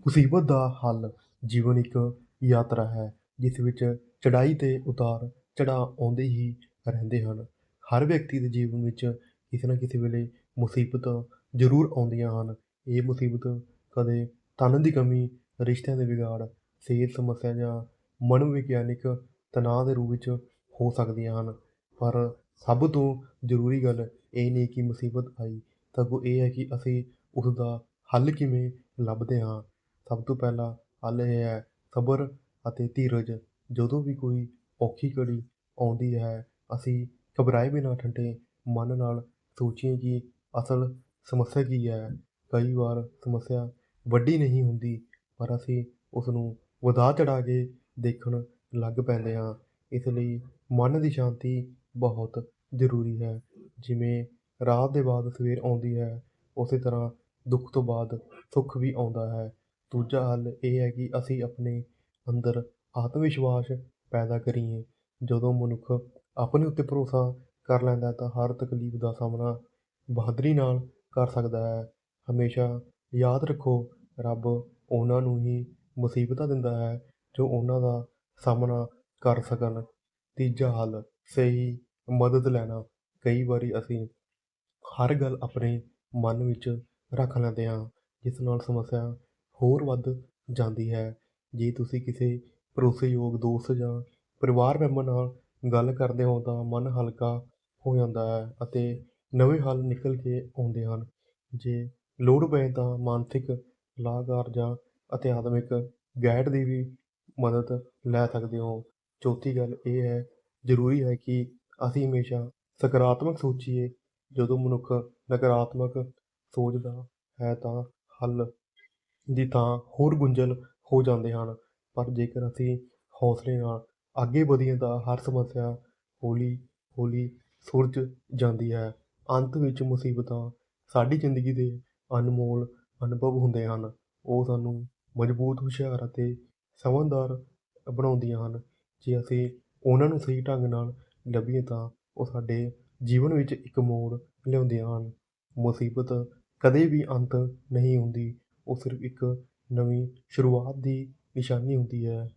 ਮੁਸੀਬਤ ਦਾ ਹੱਲ ਜੀਵਨ ਇੱਕ ਯਾਤਰਾ ਹੈ, ਜਿਸ ਵਿੱਚ ਚੜ੍ਹਾਈ ਤੇ ਉਤਾਰ ਚੜ੍ਹਾਅ ਆਉਂਦੇ ਹੀ ਰਹਿੰਦੇ ਹਨ। ਹਰ ਵਿਅਕਤੀ ਦੇ ਜੀਵਨ ਵਿੱਚ ਕਿਸੇ ਨਾ ਕਿਸੇ ਵੇਲੇ ਮੁਸੀਬਤ ਜ਼ਰੂਰ ਆਉਂਦੀਆਂ ਹਨ। ਇਹ ਮੁਸੀਬਤ ਕਦੇ ਧਨ ਦੀ ਕਮੀ, ਰਿਸ਼ਤਿਆਂ ਦੇ ਵਿਗਾੜ, ਸਿਹਤ ਸਮੱਸਿਆ ਜਾਂ ਮਨੋਵਿਗਿਆਨਿਕ ਤਣਾਅ ਦੇ ਰੂਪ ਵਿੱਚ ਹੋ ਸਕਦੀਆਂ ਹਨ। ਪਰ ਸਭ ਤੋਂ ਜ਼ਰੂਰੀ ਗੱਲ ਇਹ ਨਹੀਂ ਕਿ ਮੁਸੀਬਤ ਆਈ, ਸਗੋਂ ਇਹ ਹੈ ਕਿ ਅਸੀਂ ਉਸ ਦਾ ਹੱਲ ਕਿਵੇਂ ਲੱਭਦੇ ਹਾਂ। ਸਭ ਤੋਂ ਪਹਿਲਾ ਹੱਲ ਇਹ ਹੈ ਸਬਰ ਅਤੇ ਧੀਰਜ। ਜਦੋਂ ਵੀ ਕੋਈ ਔਖੀ ਘੜੀ ਆਉਂਦੀ ਹੈ, ਅਸੀਂ ਘਬਰਾਏ ਬਿਨਾਂ ਠੰਡੇ ਮਨ ਨਾਲ ਸੋਚੀਏ ਕਿ ਅਸਲ ਸਮੱਸਿਆ ਕੀ ਹੈ। ਕਈ ਵਾਰ ਸਮੱਸਿਆ ਵੱਡੀ ਨਹੀਂ ਹੁੰਦੀ, ਪਰ ਅਸੀਂ ਉਸ ਨੂੰ ਵਧਾ ਚੜ੍ਹਾ ਕੇ ਦੇਖਣ ਲੱਗ ਪੈਂਦੇ ਹਾਂ। ਇਸ ਲਈ ਮਨ ਦੀ ਸ਼ਾਂਤੀ ਬਹੁਤ ਜ਼ਰੂਰੀ ਹੈ। ਜਿਵੇਂ ਰਾਤ ਦੇ ਬਾਅਦ ਸਵੇਰ ਆਉਂਦੀ ਹੈ, ਉਸੇ ਤਰ੍ਹਾਂ ਦੁੱਖ ਤੋਂ ਬਾਅਦ ਸੁੱਖ ਵੀ ਆਉਂਦਾ ਹੈ। ਦੂਜਾ ਹੱਲ ਇਹ ਹੈ ਕਿ ਅਸੀਂ ਆਪਣੇ ਅੰਦਰ ਆਤਮ ਵਿਸ਼ਵਾਸ ਪੈਦਾ ਕਰੀਏ। ਜਦੋਂ ਮਨੁੱਖ ਆਪਣੇ ਉੱਤੇ ਭਰੋਸਾ ਕਰ ਲੈਂਦਾ ਤਾਂ ਹਰ ਤਕਲੀਫ ਦਾ ਸਾਹਮਣਾ ਬਹਾਦਰੀ ਨਾਲ ਕਰ ਸਕਦਾ ਹੈ। ਹਮੇਸ਼ਾ ਯਾਦ ਰੱਖੋ, ਰੱਬ ਉਹਨਾਂ ਨੂੰ ਹੀ ਮੁਸੀਬਤਾਂ ਦਿੰਦਾ ਹੈ ਜੋ ਉਹਨਾਂ ਦਾ ਸਾਹਮਣਾ ਕਰ ਸਕਣ। ਤੀਜਾ ਹੱਲ, ਸਹੀ ਮਦਦ ਲੈਣਾ। ਕਈ ਵਾਰੀ ਅਸੀਂ ਹਰ ਗੱਲ ਆਪਣੇ ਮਨ ਵਿੱਚ ਰੱਖ ਲੈਂਦੇ ਹਾਂ, ਜਿਸ ਨਾਲ ਸਮੱਸਿਆ ਹੋਰ ਵੱਧ ਜਾਂਦੀ ਹੈ। ਜੇ ਤੁਸੀਂ ਕਿਸੇ ਭਰੋਸੇਯੋਗ ਦੋਸਤ ਜਾਂ ਪਰਿਵਾਰ ਮੈਂਬਰ ਨਾਲ ਗੱਲ ਕਰਦੇ ਹੋ ਤਾਂ ਮਨ ਹਲਕਾ ਹੋ ਜਾਂਦਾ ਹੈ ਅਤੇ ਨਵੇਂ ਹੱਲ ਨਿਕਲ ਕੇ ਆਉਂਦੇ ਹਨ। ਜੇ ਲੋੜ ਪਏ ਤਾਂ ਮਾਨਸਿਕ ਸਲਾਹਕਾਰ ਜਾਂ ਅਧਿਆਤਮਿਕ ਗਾਈਡ ਦੀ ਵੀ ਮਦਦ ਲੈ ਸਕਦੇ ਹੋ। ਚੌਥੀ ਗੱਲ ਇਹ ਹੈ, ਜ਼ਰੂਰੀ ਹੈ ਕਿ ਅਸੀਂ ਹਮੇਸ਼ਾ ਸਕਾਰਾਤਮਕ ਸੋਚੀਏ। ਜਦੋਂ ਮਨੁੱਖ ਨਕਾਰਾਤਮਕ ਸੋਚਦਾ ਹੈ ਤਾਂ ਹੱਲ ਦੀ ਥਾਂ ਹੋਰ ਗੁੰਝਲ ਹੋ ਜਾਂਦੇ ਹਨ। ਪਰ ਜੇਕਰ ਅਸੀਂ ਹੌਸਲੇ ਨਾਲ ਅੱਗੇ ਵਧੀਏ ਤਾਂ ਹਰ ਸਮੱਸਿਆ ਹੌਲੀ ਹੌਲੀ ਸੁਲਝ ਜਾਂਦੀ ਹੈ। ਅੰਤ ਵਿੱਚ ਮੁਸੀਬਤਾਂ ਸਾਡੀ ਜ਼ਿੰਦਗੀ ਦੇ ਅਨਮੋਲ ਅਨੁਭਵ ਹੁੰਦੇ ਹਨ। ਉਹ ਸਾਨੂੰ ਮਜ਼ਬੂਤ ਹੁਸ਼ਿਆਰ ਅਤੇ ਸਮਝਦਾਰ ਬਣਾਉਂਦੀਆਂ ਹਨ। ਜੇ ਅਸੀਂ ਉਹਨਾਂ ਨੂੰ ਸਹੀ ਢੰਗ ਨਾਲ ਲੱਭੀਏ ਤਾਂ ਉਹ ਸਾਡੇ ਜੀਵਨ ਵਿੱਚ ਇੱਕ ਮੋੜ ਲਿਆਉਂਦੀਆਂ ਹਨ। ਮੁਸੀਬਤ ਕਦੇ ਵੀ ਅੰਤ ਨਹੀਂ ਹੁੰਦੀ। ਉਹ ਸਿਰਫ ਇੱਕ ਨਵੀਂ ਸ਼ੁਰੂਆਤ ਦੀ ਨਿਸ਼ਾਨੀ ਹੁੰਦੀ ਹੈ।